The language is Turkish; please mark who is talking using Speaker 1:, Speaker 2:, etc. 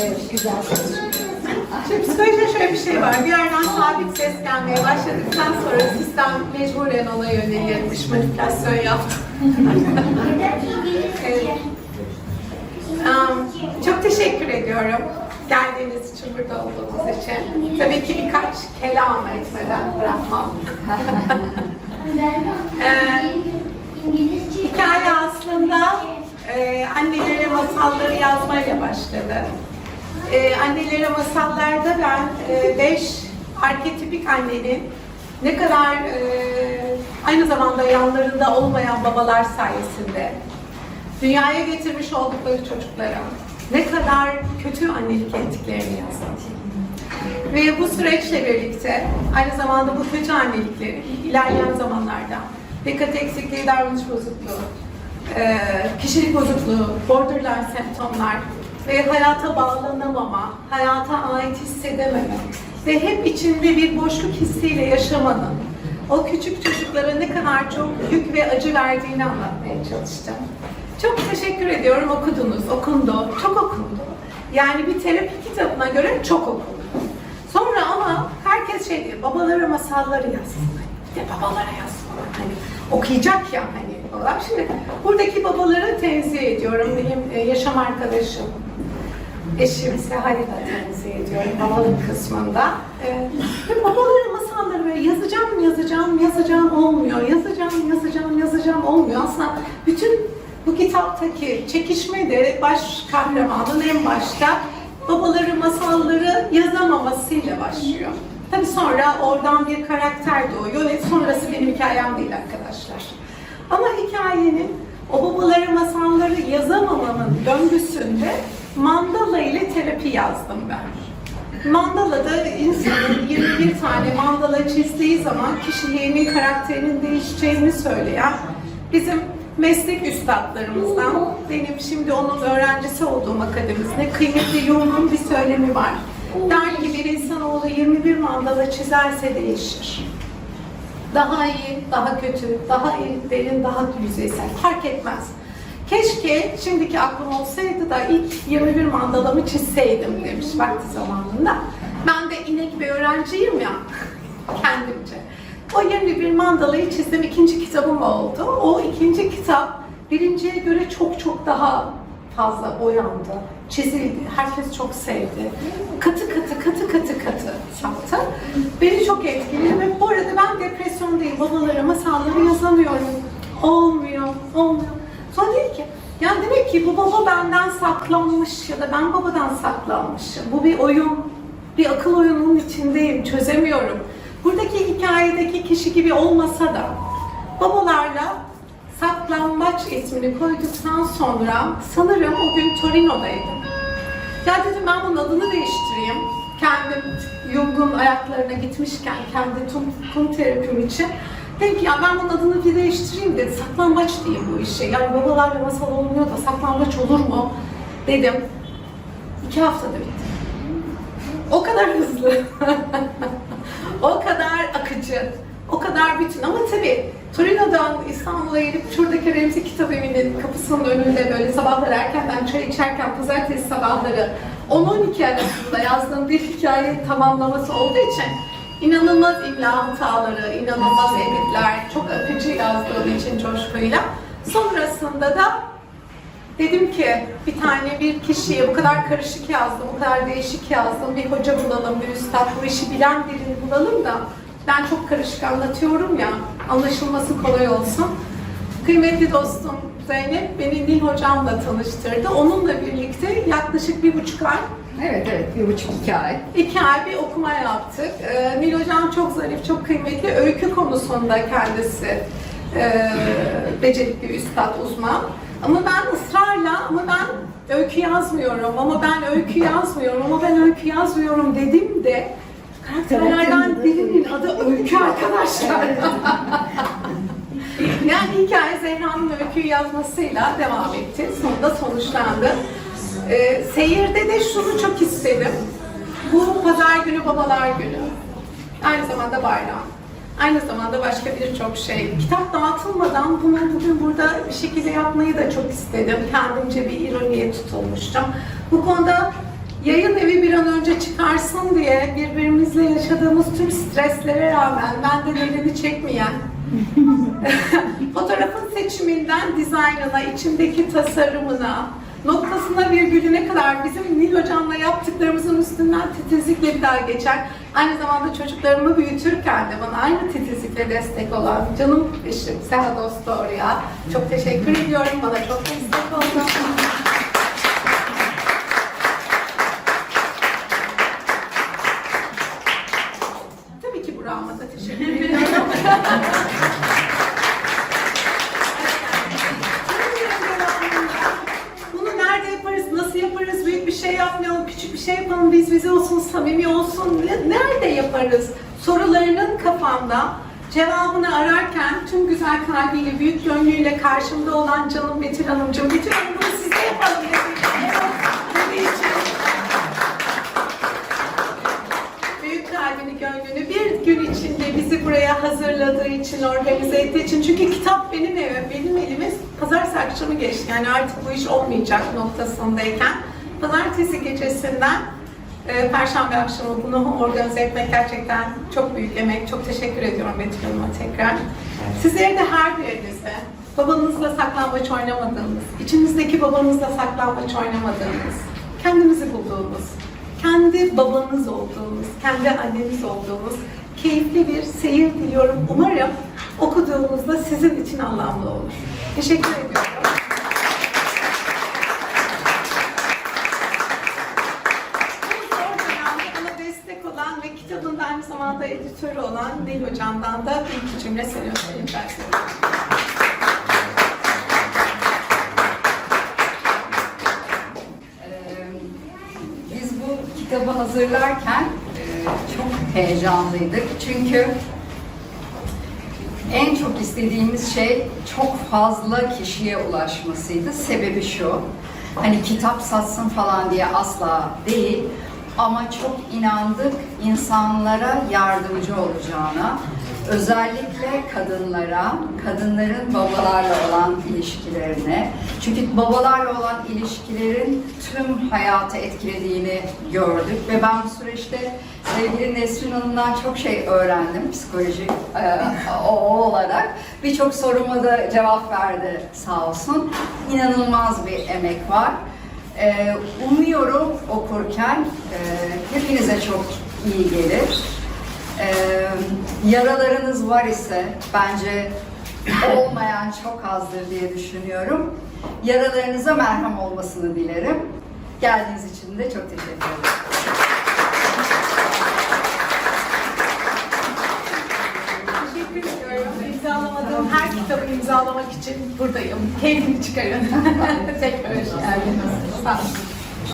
Speaker 1: Evet, güzel.
Speaker 2: Şimdi psikolojide şöyle bir şey var. Bir yerden sabit ses gelmeye başladıktan sonra sistem mecburen ona yönelir. Dış manipülasyon yaptı. Evet. Um, çok teşekkür ediyorum. Geldiğiniz için, burada olduğunuz için. Tabii ki birkaç kelam etmeden bırakmam. Ee, hikaye aslında e, annelere masalları yazmayla başladı. E, annelere masallarda ben e, beş arketipik annenin ne kadar e, aynı zamanda yanlarında olmayan babalar sayesinde dünyaya getirmiş oldukları çocuklara ne kadar kötü annelik ettiklerini yazdım. Ve bu süreçle birlikte aynı zamanda bu kötü annelikleri ilerleyen zamanlarda dikkat eksikliği, davranış bozukluğu, e, kişilik bozukluğu, borderline semptomlar ve hayata bağlanamama, hayata ait hissedememe ve hep içinde bir boşluk hissiyle yaşamanın o küçük çocuklara ne kadar çok yük ve acı verdiğini anlatmaya çalıştım. Çok teşekkür ediyorum okudunuz, okundu, çok okundu. Yani bir terapi kitabına göre çok okundu. Sonra ama herkes şey diyor, babalara masalları yazsın. Bir de babalara yazsın. Hani okuyacak ya hani babalar. Şimdi buradaki babaları tenzih ediyorum. Benim e, yaşam arkadaşım, eşim Sehal'i de tenzih ediyorum babalık kısmında. Ve babalara masalları böyle yazacağım, yazacağım, yazacağım olmuyor. Yazacağım, yazacağım, yazacağım olmuyor. Aslında bütün bu kitaptaki çekişme de baş kahramanın en başta babaları masalları yazamamasıyla başlıyor. Tabi sonra oradan bir karakter doğuyor ve sonrası benim hikayem değil arkadaşlar. Ama hikayenin o babaları masalları yazamamamın döngüsünde mandala ile terapi yazdım ben. Mandala'da insanın 21 tane mandala çizdiği zaman kişiliğinin, karakterinin değişeceğini söyleyen bizim meslek üstadlarımızdan, benim şimdi onun öğrencisi olduğum akademimizde kıymetli Jung'un bir söylemi var. Der ki bir insanoğlu 21 mandala çizerse değişir. Daha iyi, daha kötü, daha derin, daha yüzeysel fark etmez. Keşke şimdiki aklım olsaydı da ilk 21 mandalamı çizseydim demiş vakti zamanında. Ben de inek bir öğrenciyim ya kendimce. O 21 mandalayı çizdim. ikinci kitabım oldu. O ikinci kitap birinciye göre çok çok daha fazla boyandı, çizildi. Herkes çok sevdi. Katı katı katı katı katı yaptı. Beni çok etkiledi ve bu arada ben depresyondayım. Babalara masalları yazamıyorum. Olmuyor, olmuyor. Sonra dedi ki, ya demek ki bu baba benden saklanmış ya da ben babadan saklanmışım. Bu bir oyun, bir akıl oyununun içindeyim, çözemiyorum. Buradaki hikayedeki kişi gibi olmasa da babalarla saklambaç ismini koyduktan sonra sanırım o gün Torino'daydım. Ya dedim ben bunun adını değiştireyim. Kendim Jung'un ayaklarına gitmişken kendi kum, kum terapim için. Dedim ki ya ben bunun adını bir değiştireyim dedi. Saklambaç diyeyim bu işe. Yani babalarla masal olmuyor da saklambaç olur mu dedim. İki haftada bitti. O kadar hızlı. o kadar akıcı. O kadar bütün ama tabii Torino'dan İstanbul'a gelip şuradaki Remzi Kitap Evi'nin kapısının önünde böyle sabahlar erkenden çay içerken pazartesi sabahları 10-12 arasında yazdığım bir hikaye tamamlaması olduğu için inanılmaz imla hataları, inanılmaz editler, çok akıcı yazdığım için coşkuyla. Sonrasında da Dedim ki bir tane bir kişiye bu kadar karışık yazdım, bu kadar değişik yazdım. Bir hoca bulalım, bir üstad, bu işi bilen birini bulalım da ben çok karışık anlatıyorum ya, anlaşılması kolay olsun. Kıymetli dostum Zeynep beni Nil hocamla tanıştırdı. Onunla birlikte yaklaşık bir buçuk ay
Speaker 1: Evet evet bir buçuk iki ay.
Speaker 2: İki ay bir okuma yaptık. Ee, Nil Hocam çok zarif, çok kıymetli. Öykü konusunda kendisi e, becerikli üstad, uzman. Ama ben ısrarla, ama ben öykü yazmıyorum, ama ben öykü yazmıyorum, ama ben öykü yazmıyorum dedim de karakterlerden birinin adı Öykü arkadaşlar. yani hikaye Zehra'nın öyküyü yazmasıyla devam etti. Sonunda sonuçlandı. Ee, seyirde de şunu çok istedim. Bu pazar günü babalar günü. Aynı zamanda bayram. Aynı zamanda başka birçok şey. Kitap dağıtılmadan bunu bugün burada bir şekilde yapmayı da çok istedim. Kendimce bir ironiye tutulmuştum. Bu konuda yayın evi bir an önce çıkarsın diye birbirimizle yaşadığımız tüm streslere rağmen benden elini çekmeyen seçiminden dizaynına, içindeki tasarımına, noktasına virgülüne kadar bizim Nil Hocam'la yaptıklarımızın üstünden titizlikle bir daha geçer. Aynı zamanda çocuklarımı büyütürken de bana aynı titizlikle destek olan canım eşim Seha Dostoria. Çok teşekkür ediyorum. Bana çok destek oldu. Tabii ki Burak'ıma da teşekkür ediyorum. Bunu nerede yaparız, nasıl yaparız, büyük bir şey yapmayalım, küçük bir şey yapalım, biz bize olsun, samimi olsun, ne- nerede yaparız? Sorularının kafamda cevabını ararken tüm güzel kalbiyle, büyük gönlüyle karşımda olan canım Betül Hanımcığım, Betül Hanım bunu siz de yapalım dedi. Dediği için büyük kalbini, gönlünü bir gün içinde bizi buraya hazırladığı için, organize ettiği için. Çünkü kitap benim evim, benim elime pazartesi akşamı geçti. Yani artık bu iş olmayacak noktasındayken. Pazartesi gecesinden e, Perşembe akşamı bunu organize etmek gerçekten çok büyük emek. Çok teşekkür ediyorum Betül Hanım'a tekrar. Sizleri de her birinize babanızla saklambaç oynamadığınız, içinizdeki babanızla saklambaç oynamadığınız, kendinizi bulduğunuz, kendi babanız olduğunuz, kendi anneniz olduğunuz keyifli bir seyir diliyorum. Umarım okuduğunuzda sizin için anlamlı olur. Teşekkür ediyorum. Bu zor dönemde bana destek olan ve kitabın da aynı zamanda editörü olan Nil Hocam'dan da bir iki cümle söylüyorum.
Speaker 1: Ee, Biz bu kitabı hazırlarken e, çok heyecanlıydık. Çünkü en çok istediğimiz şey çok fazla kişiye ulaşmasıydı. Sebebi şu, hani kitap satsın falan diye asla değil ama çok inandık insanlara yardımcı olacağına. Özellikle kadınlara, kadınların babalarla olan ilişkilerine. Çünkü babalarla olan ilişkilerin tüm hayatı etkilediğini gördük ve ben bu süreçte sevgili Nesrin Hanım'dan çok şey öğrendim psikolojik e, o, olarak. Birçok soruma da cevap verdi sağ olsun. İnanılmaz bir emek var. E, umuyorum okurken e, hepinize çok iyi gelir. Ee, yaralarınız var ise bence olmayan çok azdır diye düşünüyorum. Yaralarınıza merhem olmasını dilerim. Geldiğiniz için de çok teşekkür ederim.
Speaker 2: Teşekkür ediyorum. İmzalamadığım her kitabı imzalamak için buradayım. Keyfini çıkarın. Tekrar hoş geldiniz.